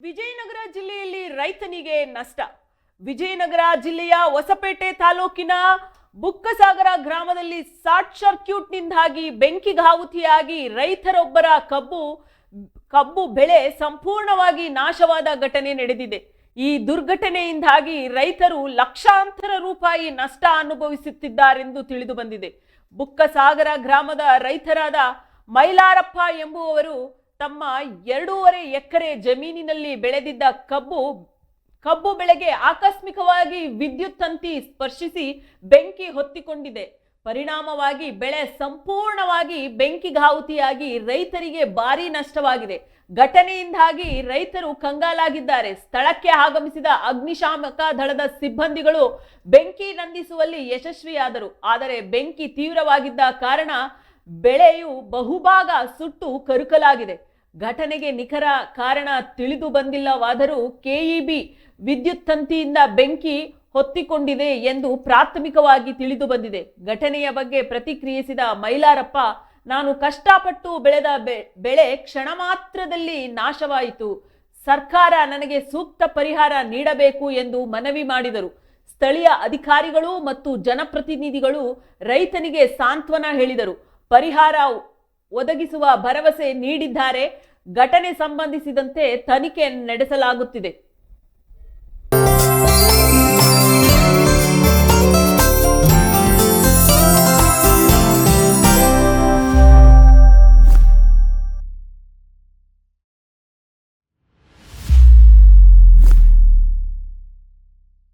ವಿಜಯನಗರ ಜಿಲ್ಲೆಯಲ್ಲಿ ರೈತನಿಗೆ ನಷ್ಟ. ವಿಜಯನಗರ ಜಿಲ್ಲೆಯ ಹೊಸಪೇಟೆ ತಾಲೂಕಿನ ಬುಕ್ಕಸಾಗರ ಗ್ರಾಮದಲ್ಲಿ ಶಾರ್ಟ್ ಸರ್ಕ್ಯೂಟ್ನಿಂದಾಗಿ ಬೆಂಕಿಗಾಹುತಿಯಾಗಿ ರೈತರೊಬ್ಬರ ಕಬ್ಬು ಕಬ್ಬು ಬೆಳೆ ಸಂಪೂರ್ಣವಾಗಿ ನಾಶವಾದ ಘಟನೆ ನಡೆದಿದೆ. ಈ ದುರ್ಘಟನೆಯಿಂದಾಗಿ ರೈತರು ಲಕ್ಷಾಂತರ ರೂಪಾಯಿ ನಷ್ಟ ಅನುಭವಿಸುತ್ತಿದ್ದಾರೆಂದು ತಿಳಿದು ಬಂದಿದೆ. ಬುಕ್ಕಸಾಗರ ಗ್ರಾಮದ ರೈತರಾದ ಮೈಲಾರಪ್ಪ ಎಂಬುವವರು ತಮ್ಮ ಎರಡೂವರೆ ಎಕರೆ ಜಮೀನಿನಲ್ಲಿ ಬೆಳೆದಿದ್ದ ಕಬ್ಬು ಕಬ್ಬು ಬೆಳೆಗೆ ಆಕಸ್ಮಿಕವಾಗಿ ವಿದ್ಯುತ್ ತಂತಿ ಸ್ಪರ್ಶಿಸಿ ಬೆಂಕಿ ಹೊತ್ತಿಕೊಂಡಿದೆ. ಪರಿಣಾಮವಾಗಿ ಬೆಳೆ ಸಂಪೂರ್ಣವಾಗಿ ಬೆಂಕಿಗಾಹುತಿಯಾಗಿ ರೈತರಿಗೆ ಭಾರಿ ನಷ್ಟವಾಗಿದೆ. ಘಟನೆಯಿಂದಾಗಿ ರೈತರು ಕಂಗಾಲಾಗಿದ್ದಾರೆ. ಸ್ಥಳಕ್ಕೆ ಆಗಮಿಸಿದ ಅಗ್ನಿಶಾಮಕ ದಳದ ಸಿಬ್ಬಂದಿಗಳು ಬೆಂಕಿ ನಂದಿಸುವಲ್ಲಿ ಯಶಸ್ವಿಯಾದರು. ಆದರೆ ಬೆಂಕಿ ತೀವ್ರವಾಗಿದ್ದ ಕಾರಣ ಬೆಳೆಯು ಬಹುಭಾಗ ಸುಟ್ಟು ಕರುಕಲಾಗಿದೆ. ಘಟನೆಗೆ ನಿಖರ ಕಾರಣ ತಿಳಿದು ಬಂದಿಲ್ಲವಾದರೂ ಕೆಇಬಿ ವಿದ್ಯುತ್ ತಂತಿಯಿಂದ ಬೆಂಕಿ ಹೊತ್ತಿಕೊಂಡಿದೆ ಎಂದು ಪ್ರಾಥಮಿಕವಾಗಿ ತಿಳಿದು ಬಂದಿದೆ. ಘಟನೆಯ ಬಗ್ಗೆ ಪ್ರತಿಕ್ರಿಯಿಸಿದ ಮೈಲಾರಪ್ಪ, ನಾನು ಕಷ್ಟಪಟ್ಟು ಬೆಳೆದ ಬೆಳೆ ಕ್ಷಣ ಮಾತ್ರದಲ್ಲಿ ನಾಶವಾಯಿತು. ಸರ್ಕಾರ ನನಗೆ ಸೂಕ್ತ ಪರಿಹಾರ ನೀಡಬೇಕು ಎಂದು ಮನವಿ ಮಾಡಿದರು. ಸ್ಥಳೀಯ ಅಧಿಕಾರಿಗಳು ಮತ್ತು ಜನಪ್ರತಿನಿಧಿಗಳು ರೈತನಿಗೆ ಸಾಂತ್ವನ ಹೇಳಿದರು. ಪರಿಹಾರ ಒದಗಿಸುವ ಭರವಸೆ ನೀಡಿದ್ದಾರೆ. ಘಟನೆ ಸಂಬಂಧಿಸಿದಂತೆ ತನಿಖೆ ನಡೆಸಲಾಗುತ್ತಿದೆ.